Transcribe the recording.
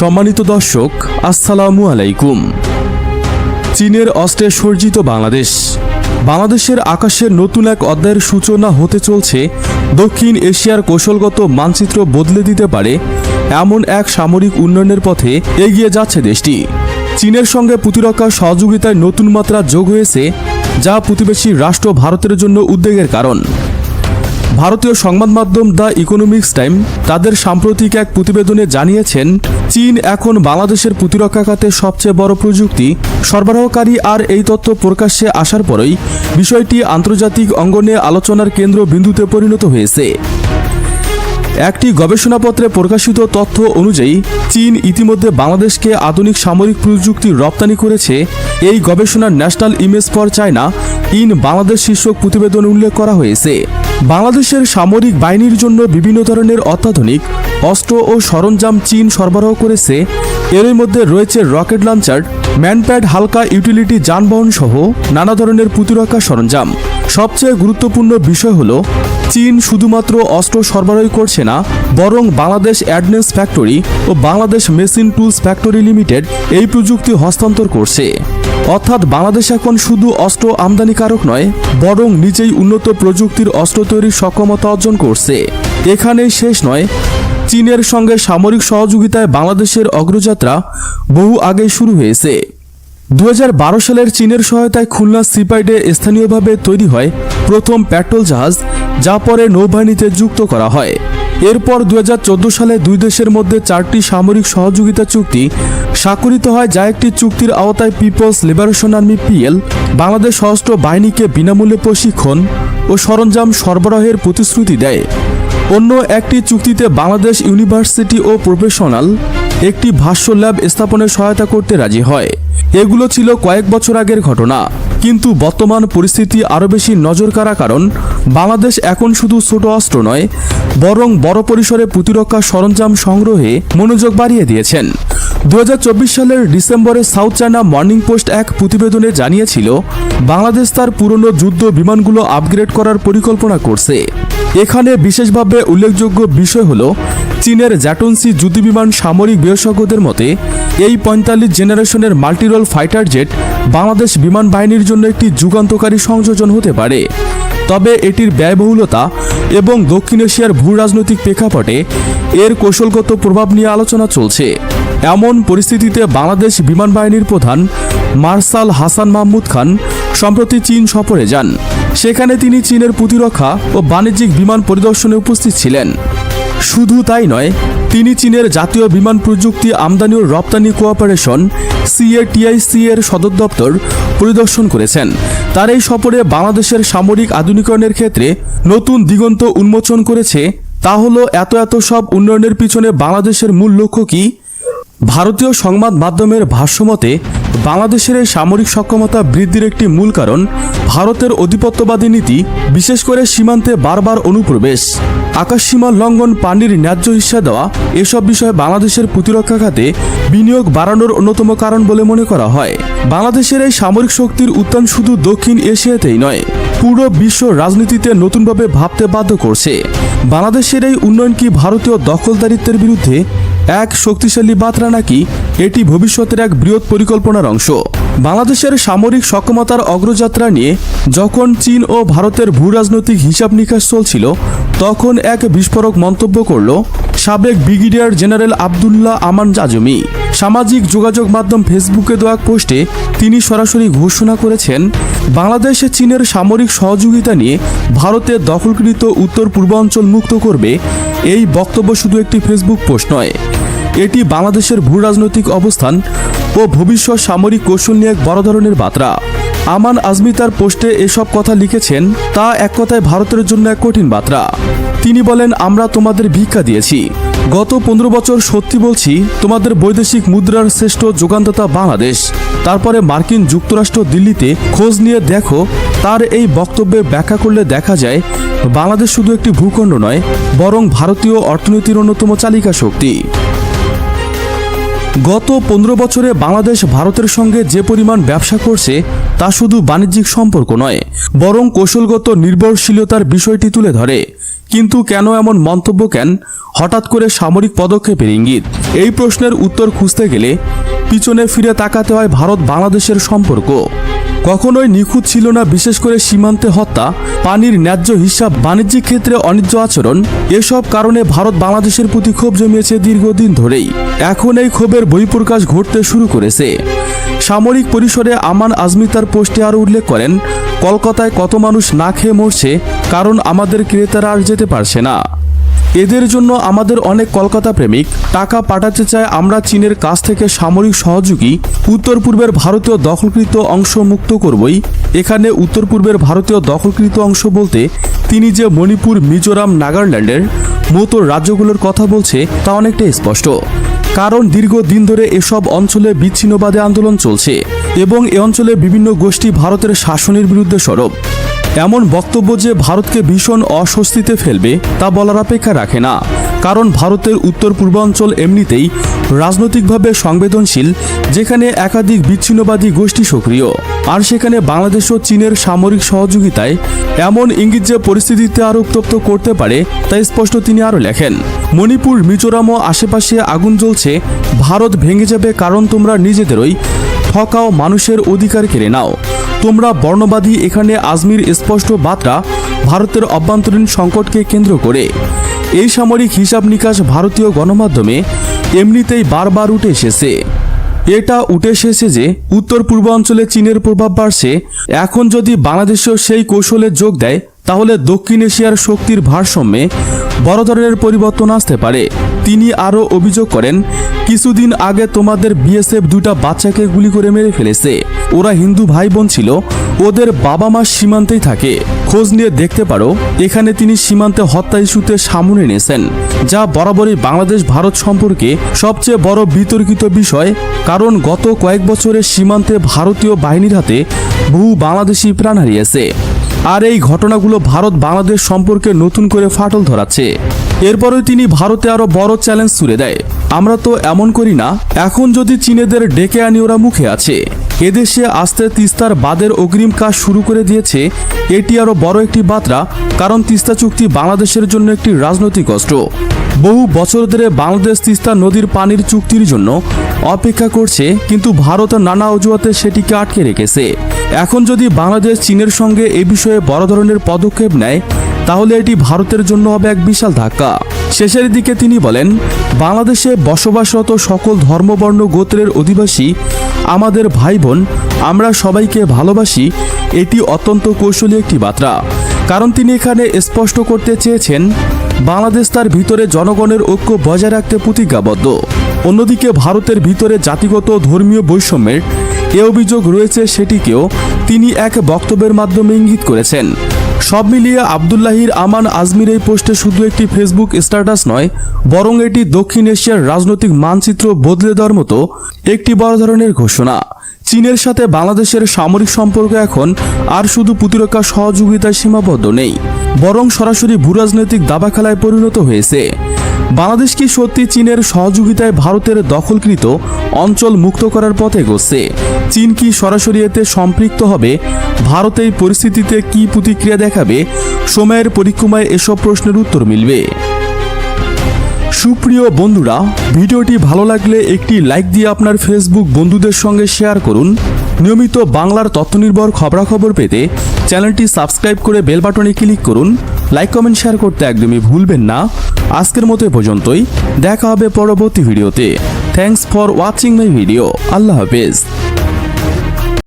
সম্মানিত দর্শক, আসসালামু আলাইকুম। চীনের অস্ত্রে সজ্জিত বাংলাদেশ। বাংলাদেশের আকাশের নতুন এক অধ্যায়ের সূচনা হতে চলছে। দক্ষিণ এশিয়ার কৌশলগত মানচিত্র বদলে দিতে পারে এমন এক সামরিক উন্নয়নের পথে এগিয়ে যাচ্ছে দেশটি। চীনের সঙ্গে প্রতিরক্ষা সহযোগিতায় নতুন মাত্রা যোগ হয়েছে, যা প্রতিবেশী রাষ্ট্র ভারতের জন্য উদ্বেগের কারণ। ভারতীয় সংবাদ মাধ্যম দ্য ইকোনমিক্স টাইম তাদের সাম্প্রতিক এক প্রতিবেদনে জানিয়েছেন, চীন এখন বাংলাদেশের প্রতিরক্ষা খাতে সবচেয়ে বড় প্রযুক্তি। সরবরাহকারী আর এই তথ্য প্রকাশ্যে আসার পরেই বিষয়টি আন্তর্জাতিক অঙ্গনে আলোচনার কেন্দ্র বিন্দুতে পরিণত হয়েছে। একটি গবেষণাপত্রে প্রকাশিত তথ্য অনুযায়ী, চীন ইতিমধ্যে বাংলাদেশকে আধুনিক সামরিক প্রযুক্তি রপ্তানি করেছে। এই গবেষণার national image for China in Bangladesh শীর্ষক প্রতিবেদন উল্লেখ করা হয়েছে। বাংলাদেশের সামরিক বাহিনীর জন্য বিভিন্ন ধরনের অত্যাধুনিক, অস্ত্র ও সরঞ্জাম চীন সরবরাহ করেছে। এরই মধ্যে রয়েছে রকেট লঞ্চার, ম্যানপ্যাড, হালকা ইউটিলিটি যানবাহন সহ নানা ধরনের প্রতিরক্ষা সরঞ্জাম। সবচেয়ে গুরুত্বপূর্ণ বিষয় হল, চীন শুধুমাত্র অস্ত্র সরবরাহ করছে না, বরং বাংলাদেশ অ্যাডনেন্স ফ্যাক্টরি ও Bangladesh machine tools factory limited এই প্রযুক্তি হস্তান্তর করছে। অর্থাৎ বাংলাদেশ এখন শুধু অস্ত্র আমদানিকারক নয়, বরং নিজেই উন্নত প্রযুক্তির অস্ত্র তৈরির সক্ষমতা অর্জন করছে। এখানেই শেষ নয়, চীনের সঙ্গে সামরিক সহযোগিতায় বাংলাদেশের অগ্রযাত্রা বহু আগে শুরু হয়েছে। দু হাজার বারো সালের চীনের সহায়তায় খুলনা সিপাইডে স্থানীয়ভাবে তৈরি হয় প্রথম পেট্রোল জাহাজ, যা পরে নৌবাহিনীতে যুক্ত করা হয়। এরপর দু হাজার চোদ্দ সালে দুই দেশের মধ্যে চারটি সামরিক সহযোগিতা চুক্তি স্বাক্ষরিত হয়, যা একটি চুক্তির আওতায় people's liberation army PL, Bangladesh সশস্ত্র বাহিনীকে বিনামূল্যে প্রশিক্ষণ ও সরঞ্জাম সরবরাহের প্রতিশ্রুতি দেয়। অন্য একটি চুক্তিতে বাংলাদেশ ইউনিভার্সিটি ও প্রফেশনাল একটি ভাষ্য ল্যাব স্থাপনের সহায়তা করতে রাজি হয়। এগুলো ছিল কয়েক বছর আগের ঘটনা। কিন্তু বর্তমান পরিস্থিতি আরও বেশি নজর কাড়া কারণ, বাংলাদেশ এখন শুধু ছোট অস্ত্র নয়, বরং বড় পরিসরে প্রতিরক্ষা সরঞ্জাম সংগ্রহে মনোযোগ বাড়িয়ে দিয়েছেন। দু হাজার চব্বিশ সালের ডিসেম্বরে সাউথ চায়না মর্নিং পোস্ট এক প্রতিবেদনে জানিয়েছিল বাংলাদেশ তার পুরনো যুদ্ধ বিমানগুলো আপগ্রেড করার পরিকল্পনা করছে। এখানে বিশেষভাবে উল্লেখযোগ্য বিষয় হল, চীনের জ্যাটনসি যুদ্ধবিমান সামরিক বিশেষজ্ঞদের মতে, এই পঁয়তাল্লিশ জেনারেশনের মাল্টিরোল ফাইটার জেট বাংলাদেশ বিমান বাহিনীর জন্য একটি যুগান্তকারী সংযোজন হতে পারে। তবে এটির ব্যয়বহুলতা এবং দক্ষিণ এশিয়ার ভূ রাজনৈতিক প্রেক্ষাপটে এর কৌশলগত প্রভাব নিয়ে আলোচনা চলছে। এমন পরিস্থিতিতে বাংলাদেশ বিমান বাহিনীর প্রধান মার্শাল হাসান মাহমুদ খান সম্প্রতি চীন সফরে যান। সেখানে তিনি চীনের প্রতিরক্ষা ও বাণিজ্যিক বিমান পরিদর্শনে উপস্থিত ছিলেন। শুধু তাই নয়, তিনি চীনের জাতীয় বিমান প্রযুক্তি আমদানি ও রপ্তানি কোঅপারেশন সিএটিআইসি এর সদর দপ্তর পরিদর্শন করেছেন। তার এই সফরে বাংলাদেশের সামরিক আধুনিকরণের ক্ষেত্রে নতুন দিগন্ত উন্মোচন করেছে। তা হলো, এত এত সব উন্নয়নের পিছনে বাংলাদেশের মূল লক্ষ্য কি? ভারতীয় সংবাদ মাধ্যমের ভাষ্যমতে, বাংলাদেশের এই সামরিক সক্ষমতা বৃদ্ধির একটি মূল কারণ ভারতের অধিপত্যবাদী নীতি, বিশেষ করে সীমান্তে বারবার অনুপ্রবেশ। আকাশসীমা লঙ্ঘন পানির ন্যায্য হিস্সা দেওয়া, এসব বিষয়ে বাংলাদেশের প্রতিরক্ষা খাতে বিনিয়োগ বাড়ানোর অন্যতম কারণ বলে মনে করা হয়। বাংলাদেশের এই সামরিক শক্তির উত্থান শুধু দক্ষিণ এশিয়াতেই নয়, পুরো বিশ্ব রাজনীতিতে নতুনভাবে ভাবতে বাধ্য করছে। বাংলাদেশের এই উন্নয়ন কি ভারতীয় দখলদারিত্বের বিরুদ্ধে এক শক্তিশালী বার্তা নাকি এটি ভবিষ্যতের এক বৃহৎ পরিকল্পনার অংশ। বাংলাদেশের সামরিক সক্ষমতার অগ্রযাত্রা নিয়ে যখন চীন ও ভারতের ভূ রাজনৈতিক হিসাব নিকাশ চলছিল, তখন এক বিস্ফোরক মন্তব্য করল সাবেক ব্রিগেডিয়ার জেনারেল আবদুল্লাহ আমান জাজমি। সামাজিক যোগাযোগ মাধ্যম ফেসবুকে দেওয়া পোস্টে তিনি সরাসরি ঘোষণা করেছেন, বাংলাদেশে চীনের সামরিক সহযোগিতা নিয়ে ভারতের দখলকৃত উত্তর পূর্বাঞ্চল মুক্ত করবে, এই বক্তব্য শুধু একটি ফেসবুক পোস্ট নয়। এটি বাংলাদেশের ভূ রাজনৈতিক অবস্থান ও ভবিষ্যৎ সামরিক কৌশল নিয়ে এক বড় ধরনের বার্তা। আমান আজমি তার পোস্টে এসব কথা লিখেছেন, তা এক কথায় ভারতের জন্য এক কঠিন বার্তা। তিনি বলেন, আমরা তোমাদের ভিক্ষা দিয়েছি। গত পনেরো বছর সত্যি বলছি, তোমাদের বৈদেশিক মুদ্রার শ্রেষ্ঠ যোগানদাতা বাংলাদেশ। তারপরে মার্কিন যুক্তরাষ্ট্র দিল্লিতে খোঁজ নিয়ে দেখো, তার এই বক্তব্যে ব্যাখ্যা করলে দেখা যায়, বাংলাদেশ শুধু একটি ভূখণ্ড নয়, বরং ভারতীয় অর্থনীতির অন্যতম চালিকা শক্তি গত পনেরো বছরে বাংলাদেশ ভারতের সঙ্গে যে পরিমাণ ব্যবসা করছে, তা শুধু বাণিজ্যিক সম্পর্ক নয়, বরং কৌশলগত নির্ভরশীলতার বিষয়টি তুলে ধরে। কিন্তু কেন এমন মন্তব্য কেন? হঠাৎ করে সামরিক পদক্ষেপের ইঙ্গিত। এই প্রশ্নের উত্তর খুঁজতে গেলে পিছনে ফিরে তাকাতে হয় ভারত বাংলাদেশের সম্পর্ক। কখনোই নিখুঁত ছিল না, বিশেষ করে সীমান্তে হত্যা, পানির ন্যায্য হিসাব, বাণিজ্যিক ক্ষেত্রে অনিজ্য আচরণ, এসব কারণে ভারত বাংলাদেশের প্রতি ক্ষোভ জমিয়েছে দীর্ঘদিন ধরেই। এখন এই ক্ষোভের বহিঃপ্রকাশ ঘটতে শুরু করেছে। সামরিক পরিসরে আমান আজমি তার পোস্টে আরও উল্লেখ করেন, কলকাতায় কত মানুষ না খেয়ে মরছে, কারণ আমাদের ক্রেতারা আর যেতে পারছে না। এদের জন্য আমাদের অনেক কলকাতা প্রেমিক। টাকা পাঠাতে চায় আমরা চীনের কাছ থেকে সামরিক সহযোগী। উত্তর পূর্বের ভারতীয় দখলকৃত অংশ মুক্ত করবই। এখানে উত্তর পূর্বের ভারতীয় দখলকৃত অংশ বলতে তিনি যে মণিপুর, মিজোরাম, নাগাল্যান্ডের মতো রাজ্যগুলোর কথা বলছে তা অনেকটাই স্পষ্ট। কারণ দীর্ঘদিন ধরে এসব অঞ্চলে বিচ্ছিন্নবাদী আন্দোলন চলছে এবং এ অঞ্চলে বিভিন্ন গোষ্ঠী ভারতের শাসনের বিরুদ্ধে সরব। এমন বক্তব্য যে ভারতকে ভীষণ অস্বস্তিতে ফেলবে তা বলার অপেক্ষা রাখে না। কারণ ভারতের উত্তর পূর্বাঞ্চল এমনিতেই রাজনৈতিকভাবে সংবেদনশীল, যেখানে একাধিক বিচ্ছিন্নবাদী গোষ্ঠী সক্রিয়। আর সেখানে বাংলাদেশ ও চীনের সামরিক সহযোগিতায় এমন ইঙ্গিত যে পরিস্থিতিতে আরও উত্তপ্ত করতে পারে, তা স্পষ্ট তিনি আরও লেখেন। মণিপুর, মিজোরাম ও আশেপাশে আগুন জ্বলছে, ভারত ভেঙে যাবে কারণ তোমরা নিজেদেরই ঠকাও মানুষের অধিকার কেড়ে নাও। তোমরা বর্ণবাদী এখানে আজমির স্পষ্ট বার্তা ভারতের অভ্যন্তরীণ সংকটকে কেন্দ্র করে। এই সামরিক হিসাব নিকাশ ভারতীয় গণমাধ্যমে এমনিতেই বারবার উঠে এসেছে। এটা উঠে এসেছে যে উত্তর পূর্বাঞ্চলে চীনের প্রভাব বাড়ছে। এখন যদি বাংলাদেশও সেই কৌশলে যোগ দেয়, তাহলে দক্ষিণ এশিয়ার শক্তির ভারসাম্যে বড় ধরনের পরিবর্তন আসতে পারে। তিনি আরও অভিযোগ করেন, কিছুদিন আগে তোমাদের বিএসএফ দুটা বাচ্চাকে গুলি করে মেরে ফেলেছে। ওরা হিন্দু ভাই বোন ছিল, ওদের বাবা মা সীমান্তেই থাকে। খোঁজ নিয়ে দেখতে পারো, এখানে তিনি সীমান্তে হত্যা ইস্যুতে সামনে এনেছেন, যা বরাবরই বাংলাদেশ ভারত সম্পর্কে সবচেয়ে বড় বিতর্কিত বিষয়, কারণ গত কয়েক বছরের সীমান্তে ভারতীয় বাহিনীর হাতে বহু বাংলাদেশি প্রাণ হারিয়েছে। আর এই ঘটনাগুলো ভারত বাংলাদেশ সম্পর্কে নতুন করে ফাটল ধরাচ্ছে। এরপরে তিনি ভারতে আরও বড় চ্যালেঞ্জ ছুড়ে দেয়। আমরা তো এমন করি না, এখন যদি চীনেদের ডেকে আনি ওরা মুখে আছে। এদেশে আস্তে তিস্তার বাদের অগ্রিম কাজ শুরু করে দিয়েছে, এটি আরও বড় একটি বার্তা কারণ তিস্তা চুক্তি বাংলাদেশের জন্য একটি রাজনৈতিক অস্ত্র। বহু বছর ধরে বাংলাদেশ তিস্তা নদীর পানির চুক্তির জন্য অপেক্ষা করছে, কিন্তু ভারত নানা অজুহাতে সেটিকে আটকে রেখেছে। এখন যদি বাংলাদেশ চীনের সঙ্গে এ বিষয়ে বড় ধরনের পদক্ষেপ নেয়, তাহলে এটি ভারতের জন্য হবে এক বিশাল ধাক্কা। শেষের দিকে তিনি বলেন, বাংলাদেশে বসবাসরত সকল ধর্মবর্ণ গোত্রের অধিবাসী, আমাদের ভাই বোন আমরা সবাইকে ভালোবাসি, এটি অত্যন্ত কৌশলী একটি বার্তা। কারণ তিনি এখানে স্পষ্ট করতে চেয়েছেন বাংলাদেশ তার ভিতরে জনগণের ঐক্য বজায় রাখতে প্রতিজ্ঞাবদ্ধ। অন্যদিকে ভারতের ভিতরে জাতিগত ধর্মীয় বৈষম্যের এ অভিযোগ রয়েছে সেটিকেও তিনি এক বক্তব্যের মাধ্যমে ইঙ্গিত করেছেন। সব মিলিয়ে আবদুল্লাহির আমান আজমির এই পোস্টে শুধু একটি ফেসবুক স্ট্যাটাস নয়, বরং এটি দক্ষিণ এশিয়ার রাজনৈতিক মানচিত্র বদলে দেওয়ার মতো একটি বড় ধরনের ঘোষণা। চীনের সাথে বাংলাদেশের সামরিক সম্পর্ক এখন আর শুধু প্রতিরক্ষা সহযোগিতায় সীমাবদ্ধ নেই, বরং সরাসরি ভূরাজনৈতিক দাবা খেলায় পরিণত হয়েছে। বাংলাদেশ কি সত্যি চীনের সহযোগিতায় ভারতের দখলকৃত অঞ্চল মুক্ত করার পথে এগোচ্ছে? চীন কি সরাসরি এতে সম্পৃক্ত হবে? ভারত এই পরিস্থিতিতে কি প্রতিক্রিয়া দেখাবে? সময়ের পরিক্রমায় এসব প্রশ্নের উত্তর মিলবে। সুপ্রিয় বন্ধুরা, ভিডিওটি ভালো লাগলে একটি লাইক দিয়ে আপনার ফেসবুক বন্ধুদের সঙ্গে শেয়ার করুন। নিয়মিত বাংলার তথ্যনির্ভর খবরাখবর পেতে চ্যানেলটি সাবস্ক্রাইব করে বেল বাটনে ক্লিক করুন। লাইক কমেন্ট শেয়ার করতে একদমই ভুলবেন না। আজকের মতো পর্যন্তই। দেখা হবে পরবর্তী ভিডিওতে। Thanks for watching my video আল্লাহ হাফেজ।